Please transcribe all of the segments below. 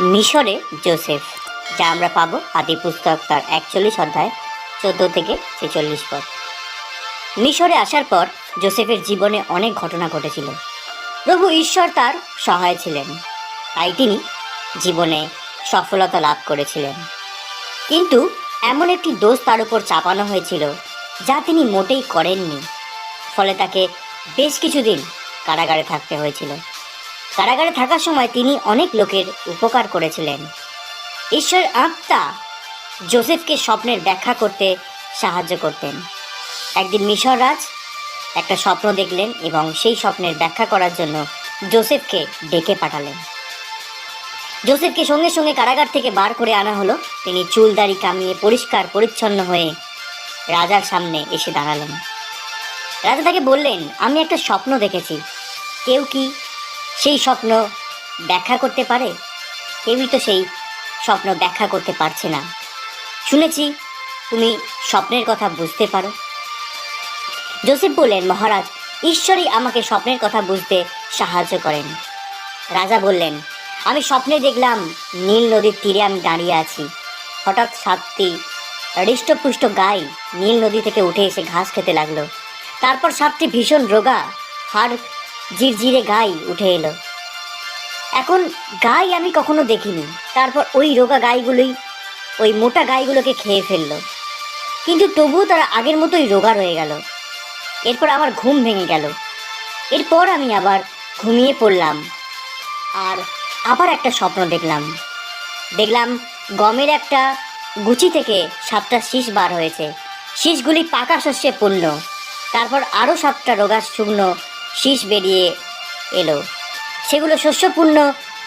মিশরে জোসেফ, যা আমরা পাবো আদি পুস্তক তার একচল্লিশ অধ্যায়, চোদ্দ থেকে ছেচল্লিশ পদ। মিশরে আসার পর জোসেফের জীবনে অনেক ঘটনা ঘটেছিল। প্রভু ঈশ্বর তার সহায় ছিলেন, তাই তিনি জীবনে সফলতা লাভ করেছিলেন। কিন্তু এমন একটি দোষ তার উপর চাপানো হয়েছিল, যা তিনি মোটেই করেননি। ফলে তাকে বেশ কিছুদিন কারাগারে থাকতে হয়েছিল। কারাগারে থাকার সময় তিনি অনেক লোকের উপকার করেছিলেন। ঈশ্বর আত্মা জোসেফকে স্বপ্নের ব্যাখ্যা করতে সাহায্য করতেন। একদিন মিশর রাজ একটা স্বপ্ন দেখলেন এবং সেই স্বপ্নের ব্যাখ্যা করার জন্য জোসেফকে ডেকে পাঠালেন। জোসেফকে সঙ্গে সঙ্গে কারাগার থেকে বার করে আনা হলো। তিনি চুল দাড়ি কামিয়ে পরিষ্কার, পরিচ্ছন্ন হয়ে রাজার সামনে এসে দাঁড়ালেন। রাজা তাকে বললেন, আমি একটা স্বপ্ন দেখেছি। কেউ কি সেই স্বপ্ন ব্যাখ্যা করতে পারে? কেউই তো সেই স্বপ্ন ব্যাখ্যা করতে পারছে না। শুনেছি তুমি স্বপ্নের কথা বুঝতে পারো। জোসেফ বললেন, মহারাজ, ঈশ্বরই আমাকে স্বপ্নের কথা বুঝতে সাহায্য করেন। রাজা বললেন, আমি স্বপ্নে দেখলাম নীল নদীর তীরে আমি দাঁড়িয়ে আছি। হঠাৎ সাতটি হৃষ্টপুষ্ট গাই নীল নদী থেকে উঠে এসে ঘাস খেতে লাগল। তারপর সাতটি ভীষণ রোগা হাড় জিরজিরে গাই উঠে এলো। এখন গাই আমি কখনো দেখিনি। তারপর ওই রোগা গাইগুলোই, ওই মোটা গাইগুলোকে খেয়ে ফেলল। কিন্তু তবুও তারা আগের মতোই রোগা রয়ে গেল। এরপর আমার ঘুম ভেঙে গেল। এরপর আমি আবার ঘুমিয়ে পড়লাম। আর আবার একটা স্বপ্ন দেখলাম। দেখলাম গমের একটা গুচি থেকে সাতটা শীষ বার হয়েছে। শীষগুলি পাকা শস্যে পূর্ণ তারপর আরও সাতটা রোগা শুকনো শীষ বেরিয়ে এলো। সেগুলো শস্যপূর্ণ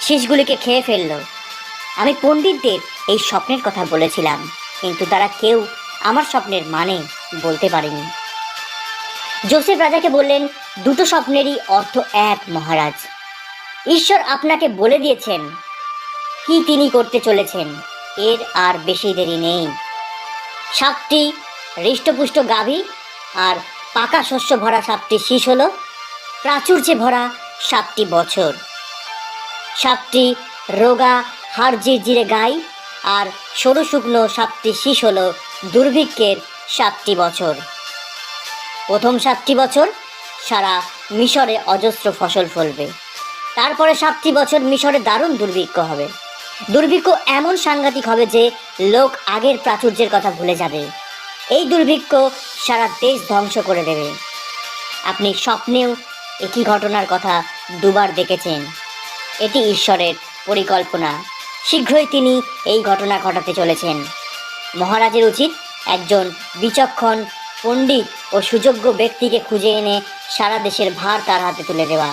শীষগুলিকে খেয়ে ফেলল। আমি পণ্ডিতদের এই স্বপ্নের কথা বলেছিলাম, কিন্তু তারা কেউ আমার স্বপ্নের মানে বলতে পারেনি। জোসেফ রাজাকে বললেন, দুটো স্বপ্নেরই অর্থ এক, মহারাজ। ঈশ্বর আপনাকে বলে দিয়েছেন কি তিনি করতে চলেছেন, এর আর বেশি দেরি নেই। সাতটি হৃষ্টপুষ্ট গাভী আর পাকা শস্য ভরা সাতটি শীষ হলো। প্রাচুর্যে ভরা সাতটি বছর। সাতটি রোগা হাড় জিরজিরে গাই আর সরু শুকনো সাতটি শীষ হল দুর্ভিক্ষের সাতটি বছর। প্রথম সাতটি বছর সারা মিশরে অজস্র ফসল ফলবে। তারপরে সাতটি বছর মিশরে দারুণ দুর্ভিক্ষ হবে। দুর্ভিক্ষ এমন সাংঘাতিক হবে যে লোক আগের প্রাচুর্যের কথা ভুলে যাবে। এই দুর্ভিক্ষ সারা দেশ ধ্বংস করে দেবে। আপনি স্বপ্নেও একই ঘটনার কথা দুবার দেখেছেন। এটি ঈশ্বরের পরিকল্পনা। শীঘ্রই তিনি এই ঘটনা ঘটাতে চলেছেন। মহারাজের উচিত একজন বিচক্ষণ, পণ্ডিত ও সুযোগ্য ব্যক্তিকে খুঁজে এনে সারা দেশের ভার তার হাতে তুলে দেওয়া।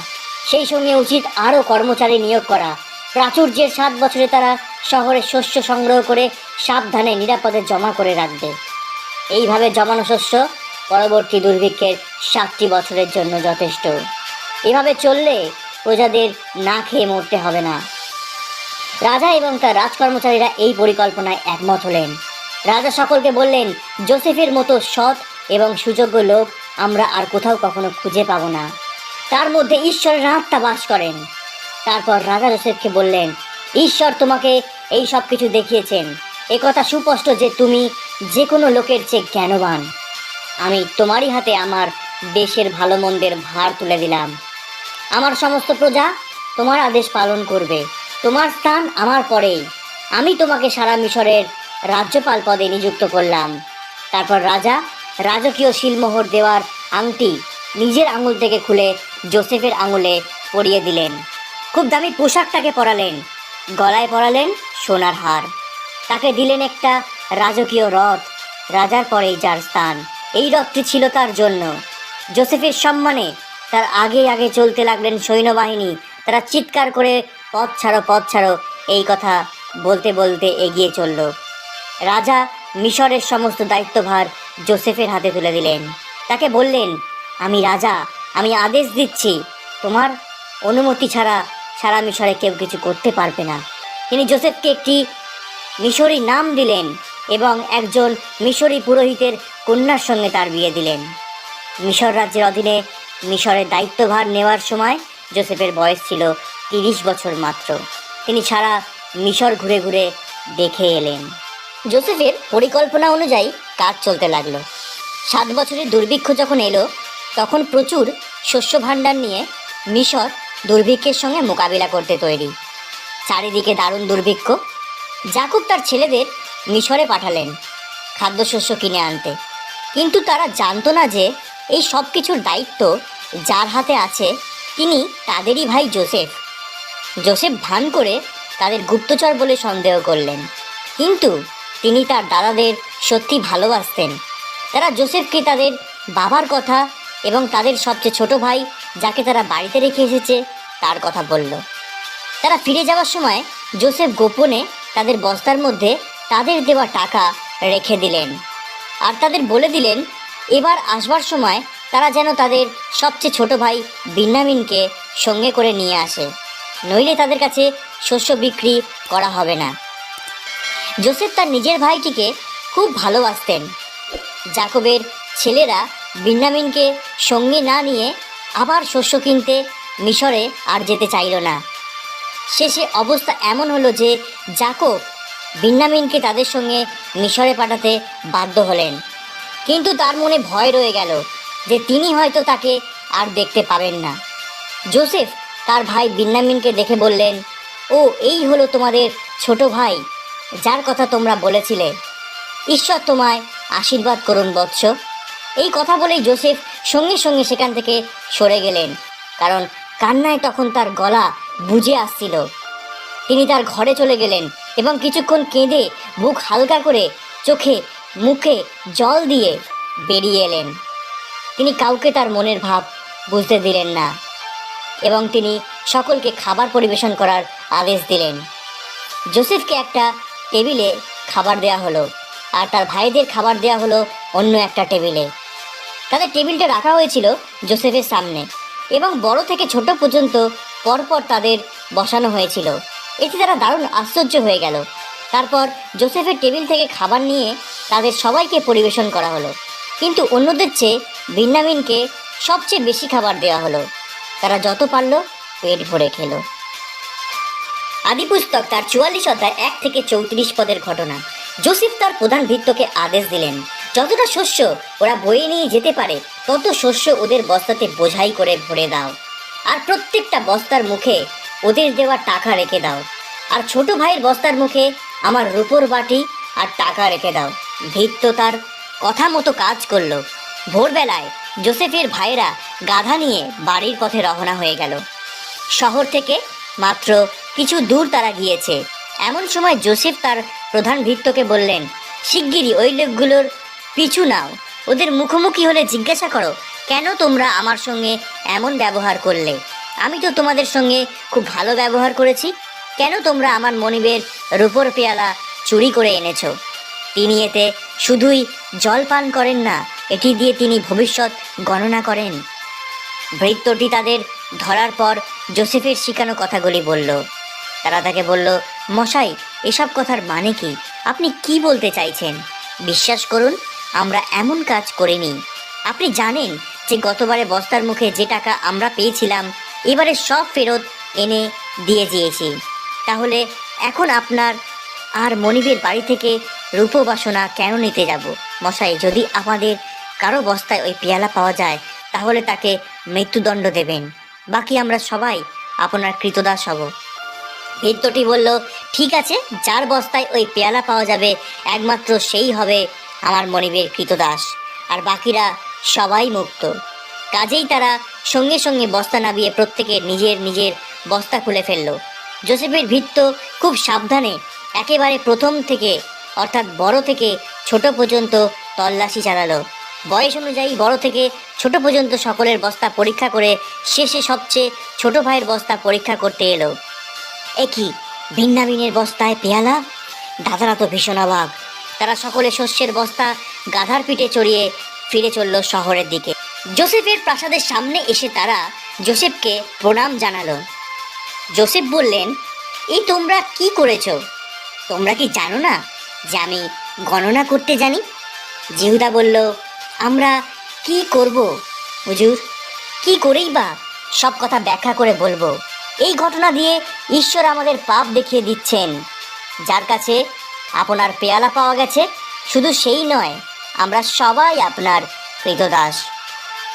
সেই সঙ্গে উচিত আরও কর্মচারী নিয়োগ করা। প্রাচুর্যের সাত বছরে তারা শহরে শস্য সংগ্রহ করে সাবধানে, নিরাপদে জমা করে রাখবে। এইভাবে জমানো শস্য পরবর্তী দুর্ভিক্ষের সাতটি বছরের জন্য যথেষ্ট। এভাবে চললে প্রজাদের না খেয়ে মরতে হবে না। রাজা এবং তার রাজকর্মচারীরা এই পরিকল্পনায় একমত হলেন। রাজা সকলকে বললেন, জোসেফের মতো সৎ এবং সুযোগ্য লোক আমরা আর কোথাও কখনো খুঁজে পাবো না। তার মধ্যে ঈশ্বরের আত্মা বাস করেন। তারপর রাজা জোসেফকে বললেন, ঈশ্বর তোমাকে এই সব কিছু দেখিয়েছেন। একথা সুস্পষ্ট যে তুমি যে কোনো লোকের চেয়ে জ্ঞানবান। আমি তোমারই হাতে আমার দেশের ভালো মন্দের ভার তুলে দিলাম। আমার সমস্ত প্রজা তোমার আদেশ পালন করবে। তোমার স্থান আমার পরেই। আমি তোমাকে সারা মিশরের রাজ্যপাল পদে নিযুক্ত করলাম। তারপর রাজা রাজকীয় শিলমোহর দেওয়ার আংটি নিজের আঙুল থেকে খুলে জোসেফের আঙুলে পরিয়ে দিলেন। খুব দামি পোশাকটাকে পরালেন। গলায় পরালেন সোনার হার। তাকে দিলেন একটা রাজকীয় রথ, রাজার পরেই যার স্থান। এই রথটি ছিল তার জন্য। জোসেফের সম্মানে তার আগে আগে চলতে লাগলেন সৈন্যবাহিনী। তারা চিৎকার করে, পথ ছাড়ো পথ ছাড়ো। এই কথা বলতে বলতে এগিয়ে চলল। রাজা মিশরের সমস্ত দায়িত্বভার জোসেফের হাতে তুলে দিলেন। তাকে বললেন, আমি রাজা, আমি আদেশ দিচ্ছি। তোমার অনুমতি ছাড়া সারা মিশরে কেউ কিছু করতে পারবে না। তিনি জোসেফকে একটি মিশরি নাম দিলেন এবং একজন মিশরি পুরোহিতের কন্যার সঙ্গে তার বিয়ে দিলেন। মিশর রাজ্যের অধীনে মিশরের দায়িত্বভার নেওয়ার সময় জোসেফের বয়স ছিল তিরিশ বছর মাত্র। তিনি সারা মিশর ঘুরে ঘুরে দেখে এলেন। জোসেফের পরিকল্পনা অনুযায়ী কাজ চলতে লাগল। সাত বছরের দুর্ভিক্ষ যখন এলো, তখন প্রচুর শস্য ভাণ্ডার নিয়ে মিশর দুর্ভিক্ষের সঙ্গে মোকাবিলা করতে তৈরি। চারিদিকে দারুণ দুর্ভিক্ষ। জাকুব তার ছেলেদের মিশরে পাঠালেন খাদ্যশস্য কিনে আনতে। কিন্তু তারা জানতো না যে এই সব কিছুর দায়িত্ব যার হাতে আছে তিনি তাদেরই ভাই জোসেফ। জোসেফ ভান করে তাদের গুপ্তচর বলে সন্দেহ করলেন। কিন্তু তিনি তার দাদাদের সত্যি ভালোবাসতেন। তারা জোসেফকে তাদের বাবার কথা এবং তাদের সবচেয়ে ছোট ভাই যাকে তারা বাড়িতে রেখে এসেছে তার কথা বলল। তারা ফিরে যাওয়ার সময় জোসেফ গোপনে তাদের বস্তার মধ্যে তাদের দেওয়া টাকা রেখে দিলেন। আর তাদের বলে দিলেন, এবার আসবার সময় তারা যেন তাদের সবচেয়ে ছোট ভাই বিন্নামিনকে সঙ্গে করে নিয়ে আসে। নইলে তাদের কাছে শস্য বিক্রি করা হবে না। জোসেফ তার নিজের ভাইটিকে খুব ভালোবাসতেন। জাকবের ছেলেরা বিন্নামিনকে সঙ্গে না নিয়ে আবার শস্য কিনতে মিশরে আর যেতে চাইল না। শেষে অবস্থা এমন হলো যে জাকব বিন্নামিনকে তাদের সঙ্গে মিশরে পাঠাতে বাধ্য হলেন। কিন্তু তার মনে ভয় রয়ে গেল। যে তিনি হয়তো তাকে আর দেখতে পাবেন না। জোসেফ তার ভাই বিন্নামিনকে দেখে বললেন, ও, এই হলো তোমাদের ছোট ভাই, যার কথা তোমরা বলেছিলে। ঈশ্বর তোমায় আশীর্বাদ করুন বৎস। এই কথা বলেই জোসেফ সঙ্গে সঙ্গে সেখান থেকে সরে গেলেন, কারণ কান্নায় তখন তার গলা বুঝে আসছিল। তিনি তার ঘরে চলে গেলেন এবং কিছুক্ষণ কেঁদে বুক হালকা করে চোখে, মুখে জল দিয়ে বেরিয়ে এলেন। তিনি কাউকে তার মনের ভাব বুঝতে দিলেন না এবং তিনি সকলকে খাবার পরিবেশন করার আদেশ দিলেন। জোসেফকে একটা টেবিলে খাবার দেয়া হলো আর তার ভাইদের খাবার দেয়া হলো অন্য একটা টেবিলে। তাদের টেবিলটা রাখা হয়েছিল জোসেফের সামনে এবং বড় থেকে ছোট পর্যন্ত পরপর তাদের বসানো হয়েছিল। এতে তারা দারুণ আশ্চর্য হয়ে গেল। তারপর জোসেফের টেবিল থেকে খাবার নিয়ে তাদের সবাইকে পরিবেশন করা হলো। কিন্তু অন্যদের চেয়ে বিন্নামিনকে সবচেয়ে বেশি খাবার দেওয়া হলো। তারা যত পারল পেট ভরে খেল। আদি পুস্তক তার চুয়াল্লিশ অধ্যায় এক থেকে চৌত্রিশ পদের ঘটনা। জোসেফ তার প্রধান ভৃত্যকে আদেশ দিলেন, যতটা শস্য ওরা বয়ে নিয়ে যেতে পারে, তত শস্য ওদের বস্তাতে বোঝাই করে ভরে দাও। আর প্রত্যেকটা বস্তার মুখে ওদের দেওয়া টাকা রেখে দাও। আর ছোট ভাইয়ের বস্তার মুখে আমার রূপোর বাটি আর টাকা রেখে দাও। ভৃত্য তার কথা মতো কাজ করল। ভোরবেলায় জোসেফের ভাইয়েরা গাধা নিয়ে বাড়ির পথে রওনা হয়ে গেল। শহর থেকে মাত্র কিছু দূর তারা গিয়েছে। এমন সময় জোসেফ তার প্রধান ভৃত্যকে বললেন, শিগগিরই ওই লোকগুলোর পিছু নাও। ওদের মুখোমুখি হলে জিজ্ঞাসা করো, কেন তোমরা আমার সঙ্গে এমন ব্যবহার করলে? আমি তো তোমাদের সঙ্গে খুব ভালো ব্যবহার করেছি। কেন তোমরা আমার মনিবের রূপোর পেয়ালা চুরি করে এনেছো? তিনি এতে শুধুই জল পান করেন না এটি দিয়ে তিনি ভবিষ্যৎ গণনা করেন। ভৃত্যটি তাদের ধরার পর জোসেফের শিখানো কথাগুলি বলল। তারা তাকে বলল, মশাই, এসব কথার মানে কি? আপনি কি বলতে চাইছেন? বিশ্বাস করুন, আমরা এমন কাজ করিনি। আপনি জানেন যে গতবারে বস্তার মুখে যে টাকা আমরা পেয়েছিলাম, এবারে সব ফেরত এনে দিয়ে দিয়েছি। তাহলে এখন আপনার আর মনিবের বাড়ি থেকে রূপবাসনা কেন নিতে যাব? মশাই, যদি আমাদের কারও বস্তায় ওই পেয়ালা পাওয়া যায়, তাহলে তাকে মৃত্যুদণ্ড দেবেন। বাকি আমরা সবাই আপনার কৃতদাস হব। ভৃত্যটি বলল, ঠিক আছে, যার বস্তায় ওই পেয়ালা পাওয়া যাবে, একমাত্র সেই হবে আমার মনিবের কৃতদাস। আর বাকিরা সবাই মুক্ত। কাজেই তারা সঙ্গে সঙ্গে বস্তা নামিয়ে প্রত্যেকে নিজের নিজের বস্তা খুলে ফেলল। জোসেফের ভৃত্য খুব সাবধানে একেবারে প্রথম থেকে, অর্থাৎ বড় থেকে ছোট পর্যন্ত তল্লাশি চালালো। বয়স অনুযায়ী বড় থেকে ছোট পর্যন্ত সকলের বস্তা পরীক্ষা করে শেষে সবচেয়ে ছোট ভাইয়ের বস্তা পরীক্ষা করতে এলো। একই ভিন্নাভিনের বস্তায় পেয়ালা? দাদারা তো ভীষণ অবাক। তারা সকলে শস্যের বস্তা গাধার পিঠে চড়িয়ে ফিরে চলল শহরের দিকে। জোসেফের প্রাসাদের সামনে এসে তারা জোসেফকে প্রণাম জানালো। জোসেফ বললেন এই তোমরা কি করেছ? তোমরা কি জানো না যে আমি গণনা করতে জানি? জিহুদা বলল আমরা কি করব, হুজুর? কি করেই বা সব কথা ব্যাখ্যা করে বলব? এই ঘটনা দিয়ে ঈশ্বর আমাদের পাপ দেখিয়ে দিচ্ছেন। যার কাছে আপনার পেয়ালা পাওয়া গেছে, শুধু সেই নয়, আমরা সবাই আপনার কৃতদাস।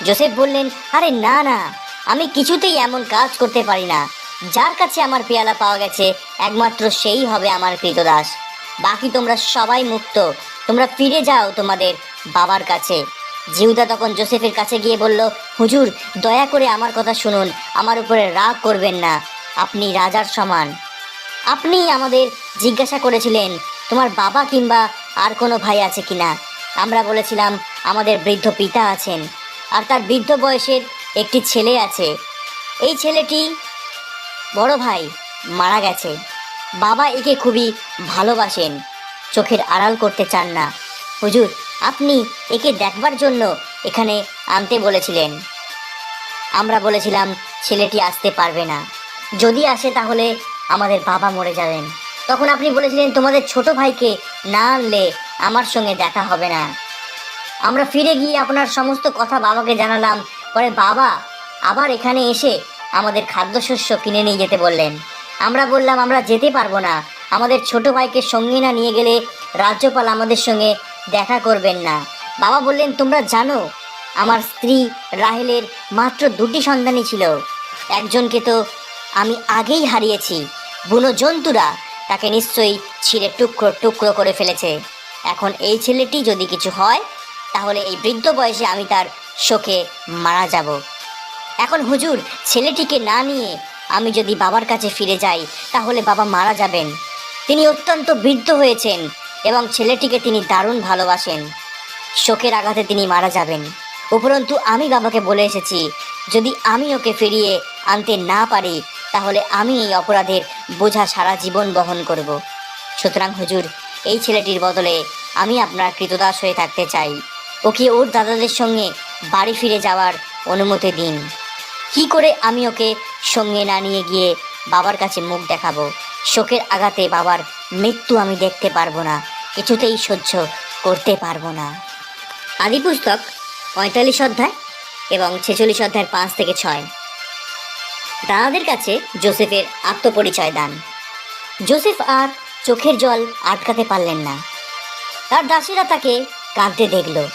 জোসেফ বললেন, আরে না না, আমি কিছুতেই এমন কাজ করতে পারি না। যার কাছে আমার পেয়ালা পাওয়া গেছে, একমাত্র সেই হবে আমার কৃতদাস। বাকি তোমরা সবাই মুক্ত। তোমরা ফিরে যাও তোমাদের বাবার কাছে। জিউদা তখন জোসেফের কাছে গিয়ে বলল, হুজুর, দয়া করে আমার কথা শুনুন, আমার উপরে রাগ করবেন না, আপনি রাজার সমান। আপনি আমাদের জিজ্ঞাসা করেছিলেন, তোমার বাবা কিংবা আর কোনো ভাই আছে কিনা? আমরা বলেছিলাম, আমাদের বৃদ্ধ পিতা আছেন, আর তার বৃদ্ধ বয়সের একটি ছেলে আছে। এই ছেলেটি বড় ভাই, মারা গেছে। বাবা একে খুবই ভালোবাসেন, চোখের আড়াল করতে চান না। হুজুর আপনি একে দেখবার জন্য এখানে আনতে বলেছিলেন। আমরা বলেছিলাম, ছেলেটি আসতে পারবে না। যদি আসে তাহলে আমাদের বাবা মরে যাবেন। তখন আপনি বলেছিলেন, তোমাদের ছোট ভাইকে না আনলে আমার সঙ্গে দেখা হবে না। আমরা ফিরে গিয়ে আপনার সমস্ত কথা বাবাকে জানালাম। পরে বাবা আবার এখানে এসে আমাদের খাদ্যশস্য কিনে নিয়ে যেতে বললেন। আমরা বললাম, আমরা যেতে পারব না। আমাদের ছোট ভাইকে সঙ্গে না নিয়ে গেলে রাজ্যপাল আমাদের সঙ্গে দেখা করবেন না। বাবা বললেন, তোমরা জানো, আমার স্ত্রী রাহেলের মাত্র দুটি সন্তানই ছিল। একজনকে তো আমি আগেই হারিয়েছি। বুনো জন্তুরা তাকে নিশ্চয়ই ছিঁড়ে টুকরো টুকরো করে ফেলেছে। এখন এই ছেলেটি যদি কিছু হয়, তাহলে এই বৃদ্ধ বয়সে আমি তার শোকে মারা যাব। এখন হুজুর, ছেলেটিকে না নিয়ে আমি যদি বাবার কাছে ফিরে যাই, তাহলে বাবা মারা যাবেন। তিনি অত্যন্ত বৃদ্ধ হয়েছেন। এবং ছেলেটিকে তিনি দারুণ ভালোবাসেন। শোকের আঘাতে তিনি মারা যাবেন। উপরন্তু আমি বাবাকে বলে এসেছি, যদি আমি ওকে ফিরিয়ে আনতে না পারি, তাহলে আমি এই অপরাধের বোঝা সারা জীবন বহন করব। সুতরাং হুজুর, এই ছেলেটির বদলে আমি আপনার কৃতদাস হয়ে থাকতে চাই। ওকে ওর দাদাদের সঙ্গে বাড়ি ফিরে যাওয়ার অনুমতি দিন? কি করে আমি ওকে সঙ্গে না নিয়ে গিয়ে বাবার কাছে মুখ দেখাবো? শোকের আঘাতে বাবার মৃত্যু আমি দেখতে পারব না। কিছুতেই সহ্য করতে পারব না। আদি পুস্তক পঁয়তাল্লিশ অধ্যায় এবং ছেচল্লিশ অধ্যায়ের পাঁচ থেকে ছয়। দাদাদের কাছে জোসেফের আত্মপরিচয় দান। জোসেফ আর চোখের জল আটকাতে পারলেন না। তার দাসীরা তাকে কাঁদতে দেখল।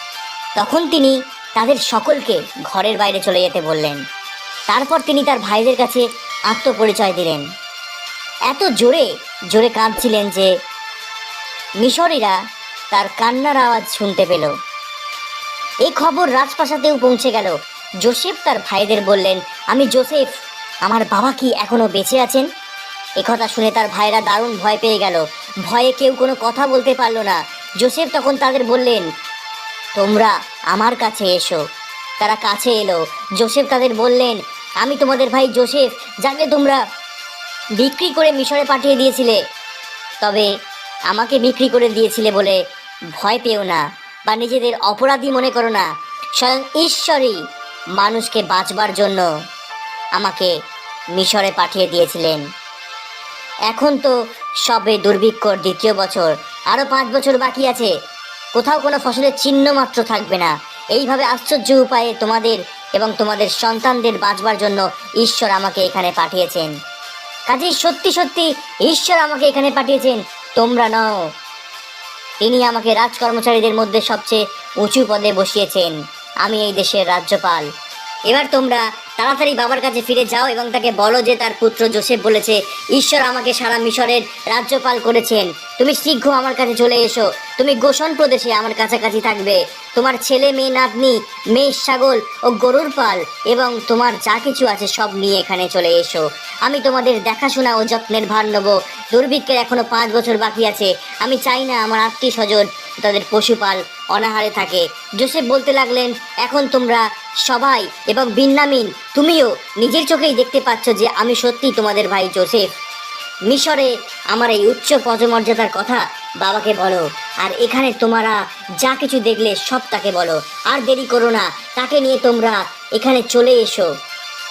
তখন তিনি তাদের সকলকে ঘরের বাইরে চলে যেতে বললেন। তারপর তিনি তার ভাইদের কাছে আত্মপরিচয় দিলেন। এত জোরে জোরে কাঁদছিলেন যে মিশরীরা তার কান্নার আওয়াজ শুনতে পেল। এই খবর রাজপ্রাসাদেও পৌঁছে গেল। জোসেফ তার ভাইদের বললেন, আমি জোসেফ, আমার বাবা কি এখনও বেঁচে আছেন? একথা শুনে তার ভাইরা দারুণ ভয় পেয়ে গেল। ভয়ে কেউ কোনো কথা বলতে পারল না। জোসেফ তখন তাদের বললেন, তোমরা আমার কাছে এসো। তারা কাছে এলো। জোসেফ তাদের বললেন, আমি তোমাদের ভাই জোসেফ, যাকে তোমরা বিক্রি করে মিশরে পাঠিয়ে দিয়েছিলে। তবে আমাকে বিক্রি করে দিয়েছিলে বলে ভয় পেও না বা নিজেদের অপরাধী মনে করো না। স্বয়ং ঈশ্বরই মানুষকে বাঁচবার জন্য আমাকে মিশরে পাঠিয়ে দিয়েছিলেন। এখন তো সবে দুর্ভিক্ষর দ্বিতীয় বছর আরও পাঁচ বছর বাকি আছে। কোথাও কোনো ফসলের চিহ্ন মাত্র থাকবে না। এইভাবে আশ্চর্য উপায়ে তোমাদের এবং তোমাদের সন্তানদের বাঁচবার জন্য ঈশ্বর আমাকে এখানে পাঠিয়েছেন। কাজেই সত্যি সত্যি ঈশ্বর আমাকে এখানে পাঠিয়েছেন। তোমরা নও। তিনি আমাকে রাজ কর্মচারীদের মধ্যে সবচেয়ে উঁচু পদে বসিয়েছেন। আমি এই দেশের রাজ্যপাল। এবার তোমরা তাড়াতাড়ি বাবার কাছে ফিরে যাও এবং তাকে বলো যে তার পুত্র জোসেফ বলেছে, ঈশ্বর আমাকে সারা মিশরের রাজ্যপাল করেছেন। তুমি শীঘ্র আমার কাছে চলে এসো। তুমি গোসন প্রদেশে আমার কাছাকাছি থাকবে। তোমার ছেলে মেয়ে নাতনি মেয়ে ছাগল ও গরুর পাল এবং তোমার যা কিছু আছে সব নিয়ে এখানে চলে এসো। আমি তোমাদের দেখাশোনা ও যত্নের ভার নেব। দুর্ভিক্ষের এখনও পাঁচ বছর বাকি আছে। আমি চাই না আমার আত্মীয় স্বজন তাদের পশুপাল অনাহারে থাকে। জোসেফ বলতে লাগলেন, এখন তোমরা সবাই এবং বিন্নামিন তুমিও নিজের চোখেই দেখতে পাচ্ছ যে আমি সত্যি তোমাদের ভাই জোসেফ। মিশরে আমার এই উচ্চ পদমর্যাদার কথা বাবাকে বলো, আর এখানে তোমরা যা কিছু দেখলে সব তাকে বলো। আর দেরি করো না, তাকে নিয়ে তোমরা এখানে চলে এসো।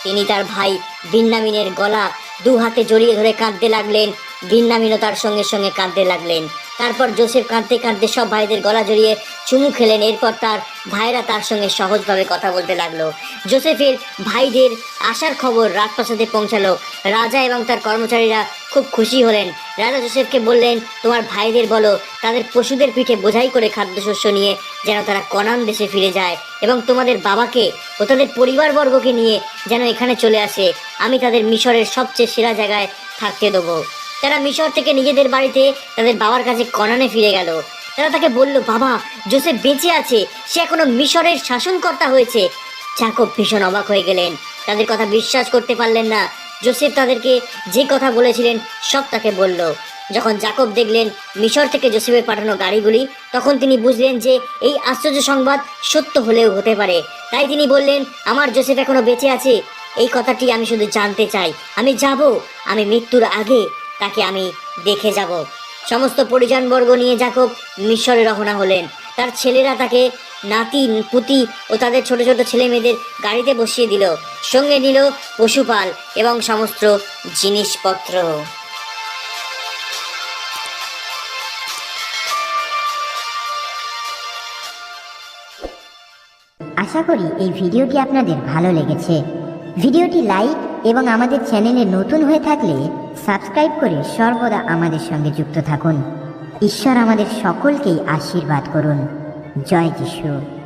তিনি তার ভাই বিন্নামিনের গলা দু হাতে জড়িয়ে ধরে কাঁদতে লাগলেন বিন্নামিনও তার সঙ্গে সঙ্গে কাঁদতে লাগলেন। তারপর জোসেফ কাঁদতে কাঁদতে সব ভাইদের গলা জড়িয়ে চুমু খেলেন, এরপর তার ভাইরা তার সঙ্গে সহজভাবে কথা বলতে লাগল। জোসেফের ভাইদের আসার খবর রাজপ্রাসাদে পৌঁছালো। রাজা এবং তার কর্মচারীরা খুব খুশি হলেন। রাজা জোসেফকে বললেন, তোমার ভাইদের বলো, তাদের পশুদের পিঠে বোঝাই করে খাদ্যশস্য নিয়ে যেন তারা কনান দেশে ফিরে যায় এবং তোমাদের বাবাকে ও তাদের পরিবারবর্গকে নিয়ে যেন এখানে চলে আসে। আমি তাদের মিশরের সবচেয়ে সেরা জায়গায় থাকতে দেবো। তারা মিশর থেকে নিজেদের বাড়িতে তাদের বাবার কাছে কনানে ফিরে গেল। তারা তাকে বলল, বাবা, জোসেফ বেঁচে আছে। সে এখনও মিশরের শাসনকর্তা হয়েছে। জাকব ভীষণ অবাক হয়ে গেলেন। তাদের কথা বিশ্বাস করতে পারলেন না। জোসেফ তাদেরকে যে কথা বলেছিলেন, সব তাকে বলল। যখন জাকব দেখলেন মিশর থেকে জোসেফের পাঠানো গাড়িগুলি, তখন তিনি বুঝলেন যে এই আশ্চর্য সংবাদ সত্য হলেও হতে পারে। তাই তিনি বললেন, আমার জোসেফ এখনও বেঁচে আছে। এই কথাটি আমি শুধু জানতে চাই। আমি যাব, আমি মৃত্যুর আগে তাকে আমি দেখে যাব। সমস্ত পরিজনবর্গ নিয়ে জাকব মিশরে রওনা হলেন। তার ছেলেরা তাকে নাতি, পুতি ও তাদের ছোট ছোট ছেলে মেয়েদের গাড়িতে বসিয়ে দিল। সঙ্গে নিল পশুপাল এবং সমস্ত জিনিসপত্র। আশা করি এই ভিডিওটি আপনাদের ভালো লেগেছে। ভিডিওটি লাইক এবং আমাদের চ্যানেলে নতুন হয়ে থাকলে সাবস্ক্রাইব করে সর্বদা আমাদের সঙ্গে যুক্ত থাকুন। ঈশ্বর আমাদের সকলকেই আশীর্বাদ করুন। জয় যিশু।